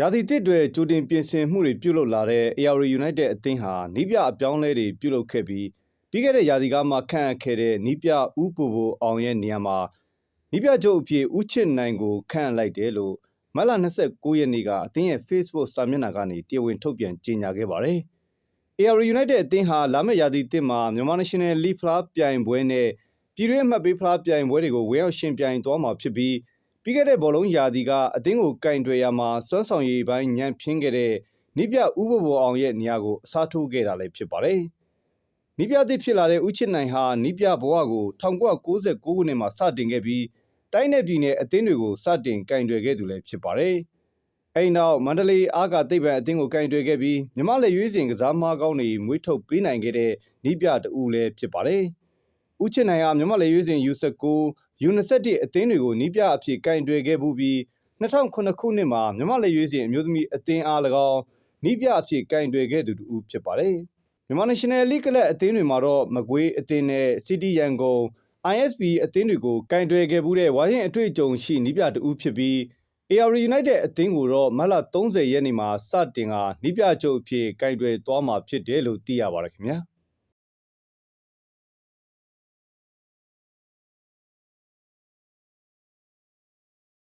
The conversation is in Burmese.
ရာသီတစ်တွေကြိုတင်ပြင်ဆင်မှုတွေပြုလုပ်လာတဲ့ AR United အသင်းဟာနီးပြအပြောင်းလဲတွေပြုလုပ်ခဲ့ပြီးပြီးခဲ့တဲ့ရာသီကမှခန့်အပ်ခဲ့တဲ့နီးပြဦးပူပူအောင်ရဲ့နေရာမှာနီးပြချုပ်အဖြစ်ဦးချစ်နိုင်ကိုခန့်အပ်လိုက်တယ်လို့မတ်လ29ရက်နေ့ကအသင်းရဲ့ Facebook စာမျက်နှာကနေတရားဝင်ထုတ်ပြန်ကြေညာခဲ့ပါတယ်။ AR United အသင်းဟာလာမယ့်ရာသီတစ်မှာမြန်မာ National League ဖလားပြိုင်ပွဲနဲ့ပြည်တွင်းအမှတ်ပေးဖလားပြိုင်ပွဲတွေကိုဝင်ရောက်ရှင်ပြိုင်သွားမှာဖြစ်ပြီး ပြီးခဲ့တဲ့ဘောလုံးရာသီကအသင်းကိုကင်တွယ်ရမှာစွမ်းဆောင်ရည်ပိုင်းညံ့ဖျင်းခဲ့တဲ့နိပြဦးဘဘအောင်ရဲ့နေရာကိုအစားထိုးခဲ့တာလည်းဖြစ်ပါတယ်။နိပြသစ်ဖြစ်လာတဲ့ဦးချစ်နိုင်ဟာနိပြဘဝကို1969ခုနှစ်မှာစတင်ခဲ့ပြီးတိုင်းနယ်ပြည်နယ်အသင်းတွေကိုစတင်ကင်တွယ်ခဲ့သူလည်းဖြစ်ပါတယ်။အဲဒီနောက်မန္တလေးအားကသိပ္ပံအသင်းကိုကင်တွယ်ခဲ့ပြီးမြမလက်ရွေးစင်ကစားမားကောင်းတွေမွေးထုတ်ပေးနိုင်ခဲ့တဲ့နိပြတူလည်းဖြစ်ပါတယ်။ ဦးချစ်နိုင်ဟာမြမလက်ရွေးစင် U19 U21 အသင်းတွေကိုနီးပြအဖြစ်ကင်တွယ်ခဲ့မှုပြီး2009ခုနှစ်မှာမြမလက်ရွေးစင်အမျိုးသမီးအသင်းအား၎င်းနီးပြအဖြစ်ကင်တွယ်ခဲ့သူတူဖြစ်ပါတယ်။မြန်မာ National League ကလပ်အသင်းတွေမှာတော့မကွေးအသင်းနဲ့ City ရန်ကုန် ISP အသင်းတွေကိုကင်တွယ်ခဲ့မှုတဲ့ဝါရင်အတွေ့အကြုံရှိနီးပြတူဖြစ်ပြီး AR United အသင်းကိုတော့မတ်လ30ရက်နေ့မှာစတင်ကနီးပြချုပ်အဖြစ်ကင်တွယ်သွားမှာဖြစ်တယ်လို့သိရပါတယ်ခင်ဗျာ။